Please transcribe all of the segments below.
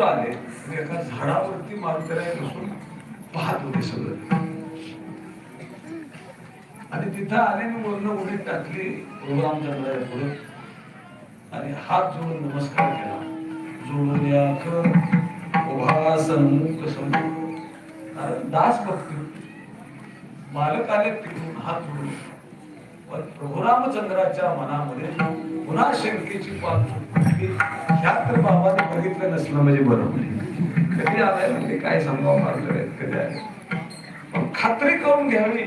आले. आणि एका झाडावरती मारुतीराय बसून पाहत होते सगळं. आणि तिथं आले मी वरनं उडी टाकली प्रभुरामचंद्राच्या पुढे आणि हात जोडून नमस्कार केला. जोडून या कर उभा सन्मुख सन्मुख दास भक्ती. होती. मालक आले तिकडून हात जोडून. पण प्रभू मनामध्ये पुन्हा शंकेची पाल ह्या तर बाबा बघितलं नसलं म्हणजे बरोबर. कधी आलाय म्हणजे काय सांगावं मारलं कधी आले पण खात्री करून घ्यावी.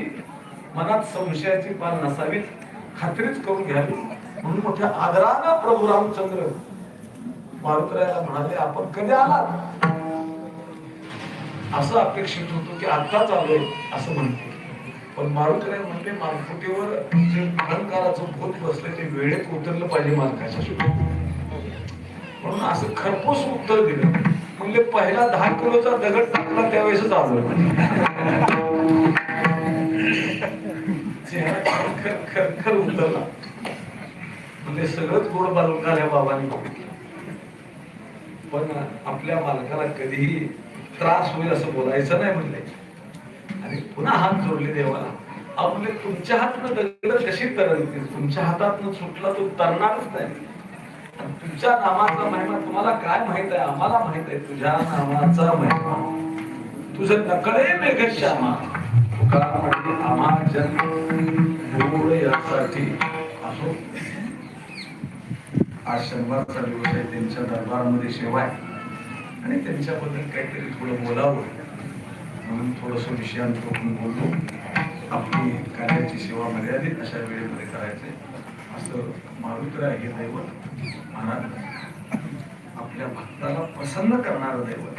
मनात संशयाची पाल नसावी. खात्रीच करून घ्यावी. म्हणून मोठ्या आदरानं प्रभू रामचंद्र मारुतरायाला म्हणाले आपण कधी आलात? असं अपेक्षित होतो की आत्ताच आलोय असं म्हणते. पण मारुतराय म्हणले मालपुटीवर जे अहंकाराचं भूत बसले ते वेळेत उतरलं पाहिजे मालकाच्या शेवटी असं खरपूस उत्तर दिलं. म्हणजे पहिला दहा किलोचा दगड टाकला त्यावेळेसच आलो खर खर उतरला. म्हणजे सगळंच गोड बालून बाबांनी? बघितलं पण आपल्या मालकाला कधीही त्रास होईल असं बोलायचं नाही म्हणले. आणि पुन्हा हात जोडले देवाला. आपले तुमच्या हातनं दगड कशी तरळतील तुमच्या हातातनं सुटला तो तरणारच नाही. तुझ्या नामाचा महिमा तुम्हाला काय माहीत आहे? आम्हाला माहीत आहे. तुझ्या नामाचा महिमा. तुझं नकळे मेघश्यामा तुका म्हणजे आम्हा जन्म यासाठी असो. आज शनिवारचा दिवस आहे. त्यांच्या दरबारामध्ये सेवा आहे. आणि त्यांच्याबद्दल काहीतरी थोडं बोलावं. म्हणून थोडस विषयांत बोललो आपली कार्याची सेवा मर्यादित अशा वेळेमध्ये करायचे. असं मारुतराय हे दैवत महाराज आपल्या भक्ताला प्रसन्न करणारं दैवत.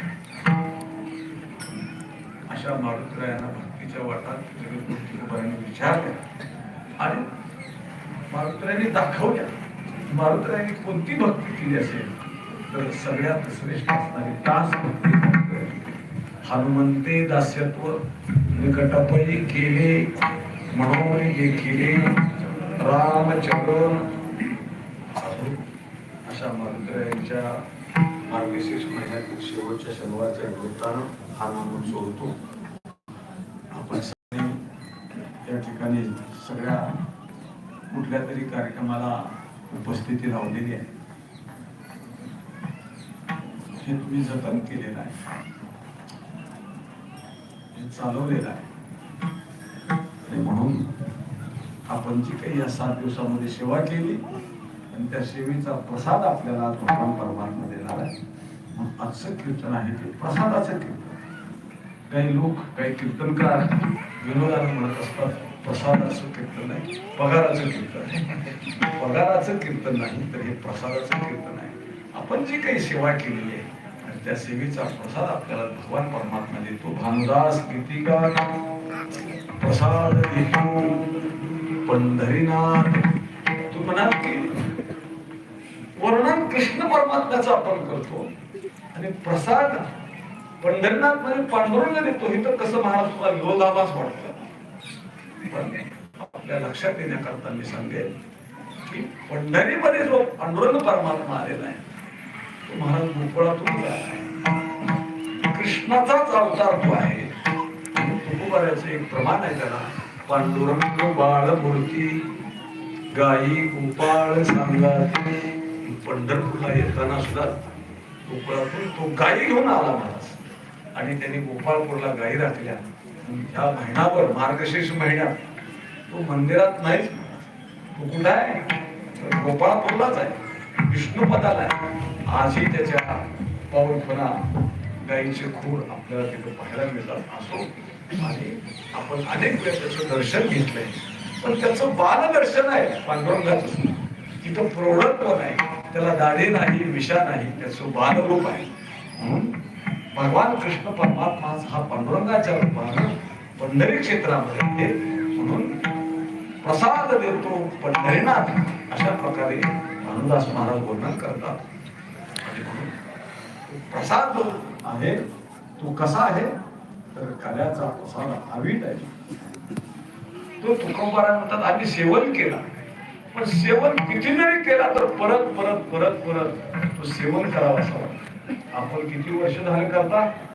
अशा मारुतरायांना भक्तीच्या वाटात जगद्गुरुबाईंनी विचारल्या आणि मारुतरायांनी दाखवल्या. मारुतरायांनी कोणती भक्ती केली असेल? तर सगळ्यात श्रेष्ठ असणारी दास भक्ती. हनुमंते दास्यत्व. निकटपरी केले म्हणून हे केले रामचरण. अशा मंत्र्यांच्या मार्गशीर्ष महिन्यातील शेवटच्या शनिवारच्या निमित्तानं हा नाम सोडतो. आपण या ठिकाणी सगळ्या कुठल्या तरी कार्यक्रमाला उपस्थिती लावलेली आहे. हे तुम्ही जतन केलेलं आहे. चालवलेलं आहे. आणि म्हणून आपण जी काही या सात दिवसामध्ये सेवा केली आणि त्या सेवेचा प्रसाद आपल्याला आज भगवान परमात्मा देणार आहे. म्हणून आजचं कीर्तन आहे ते प्रसादाचं कीर्तन. काही लोक काही कीर्तनकार विनोदाने म्हणत असतात प्रसादाचं कीर्तन आहे पगाराचं कीर्तन आहे. पगाराचं कीर्तन नाही तर हे प्रसादाचं कीर्तन आहे. आपण जी काही सेवा केलेली आहे त्या सेवेचा प्रसाद आपल्याला भगवान परमात्मा देतो. भानुदास गीतिका प्रसाद देतो. पंढरीनाथ तू म्हणाल की वर्णन कृष्ण परमात्म्याचं आपण करतो. आणि प्रसाद पंढरीनाथ म्हणजे पांडुरंग देतो. हे तर कसं महाराज तुला विरोधाभास वाटतं? पण आपल्या लक्षात येण्याकरता मी सांगेन की पंढरीमध्ये जो पांडुरंग परमात्मा आलेला आहे महाराज गोकुळातून आहे. कृष्णाचाच अवतार तो आहे तुकोबाऱ्याचं एक प्रमाण आहे त्याला. पांडुरंग बाळ मूर्ती गाई गोपाळ सांगा पंढरपूरला येताना सुद्धा गोकुळातून तो गायी घेऊन आला महाराज. आणि त्यांनी गोपाळपूरला गायी राखल्या. त्या महिनाभर मार्गशीर्ष महिन्यात तो मंदिरात नाहीच. तो कुठं आहे? गोपाळपूरलाच आहे. विष्णुपदाला आजही त्याच्या पाऊलपणा गायीचे खूर आपल्याला तिथं पाहायला मिळतात. असो आणि आपण अनेक वेळेस त्याचं दर्शन घेतलंय. पण त्याचं बालदर्शन आहे पांडुरंगाचं. तिथं प्रौढत्व नाही त्याला दाढी नाही विषा नाही त्याचं बालरूप आहे. म्हणून भगवान कृष्ण परमात्मा हा पांडुरंगाच्या रूपानं पंढरी क्षेत्रामध्ये म्हणून प्रसाद देतो पंढरीनाथ अशा प्रकारे भानुदास महाराज वर्णन करतात. प्रसाद जो आहे तो कसा आहे? तर कल्याचा प्रसाद अवीट आहे. तो तुकोबारा म्हणतात आम्ही सेवन केला. पण सेवन किती जरी केला तर परत परत परत परत तो सेवन करावा असा आपण किती वर्ष झाले करता?